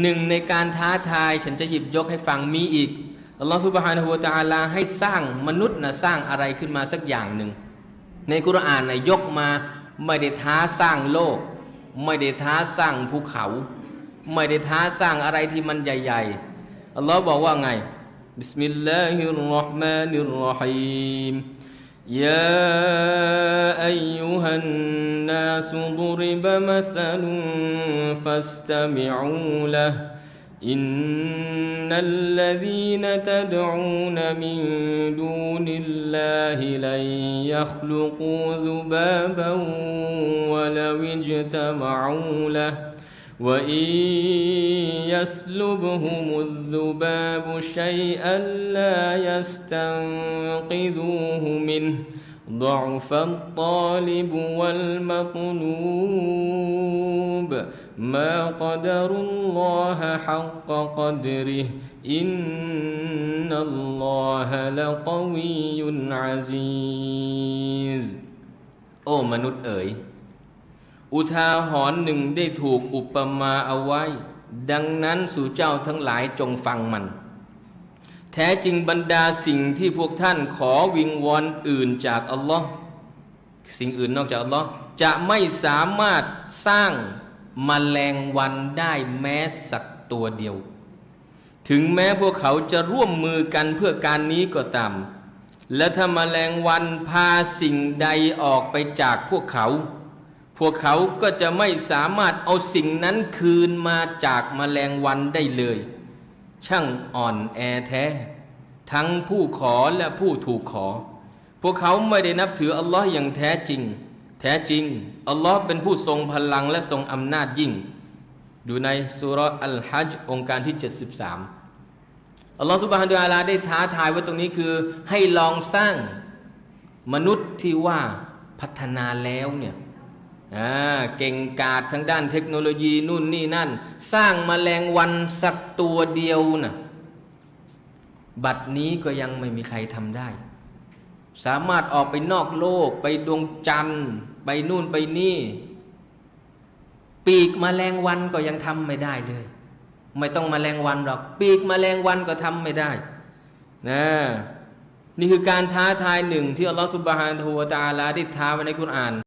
หนึ่งในการท้าทายฉันจะหยิบยกให้ฟังมีอีกอัลลอฮฺสุบฮานะฮูวะตะอาลาให้สร้างมนุษย์นะสร้างอะไรขึ้นมาสักอย่างหนึ่ง ในกุรอานนะยกมาไม่ได้ท้าสร้างโลก ไม่ได้ท้าสร้างภูเขา ไม่ได้ท้าสร้างอะไรที่มันใหญ่ๆอัลลอฮ์บอกว่าไงบิสมิลลาฮิรราะห์มานิรราะฮีม يا أيها الناس ضرب مثل فاستمعوا له. إن الذين تدعون من دون الله لن يخلقوا ذبابا ولو اجتمعوا له. وإن يسلبهم الذباب شيئا لا يستنقذوه منه ضعف الطالب والمطلوب ما قدر الله حق قدره إن الله لقوي عزيز โอ้มนุษย์เอ๋ย อุทาหรณ์หนึ่งได้ถูกอุปมาเอาไว้ ดังนั้นสู่เจ้าทั้งหลายจงฟังมัน แท้จริงบรรดาสิ่งที่พวกท่านขอวิงวอนอื่นจากอัลลอฮ์สิ่งอื่นนอกจากอัลลอฮ์จะไม่สามารถสร้างมแมลงวันได้แม้สักตัวเดียว ถึงแม้พวกเขาจะร่วมมือกันเพื่อการนี้ก็ตาม และถ้ามาแมลงวันพาสิ่งใดออกไปจากพวกเขา พวกเขาก็จะไม่สามารถเอาสิ่งนั้นคืนมาจากมแมลงวันได้เลย ช่างอ่อนแอแท้ ทั้งผู้ขอและผู้ถูกขอ พวกเขาไม่ได้นับถืออัลลอฮ์อย่างแท้จริง แท้จริง อัลลอฮ์เป็นผู้ทรงพลังและทรงอำนาจยิ่งดูในสุรอัลฮัจองค์การที่ 73 อัลลอฮ์สุบฮานะฮูอาลาได้ท้าทายไว้ตรงนี้คือให้ลองสร้างมนุษย์ที่ว่าพัฒนาแล้วเนี่ย เก่งกาจทางด้านเทคโนโลยีนู่นนี่นั่น สร้างมาแมลงวันสักตัวเดียวนะ่ะบัดนี้ก็ยังไม่มีใครทำได้ สามารถออกไปนอกโลก ไปดวงจันทร์ ไปนู่นไปนี่ ปีกมแมลงวันก็ยังทำไม่ได้เลย ไม่ต้องมแมลงวันหรอก ปีกมแมลงวันก็ทำไม่ได้นะนี่คือการท้าทายหนึ่งที่อัลลอฮฺสุบฮานะฮูวะตาลาได้ท้าไว้ในกุรอาน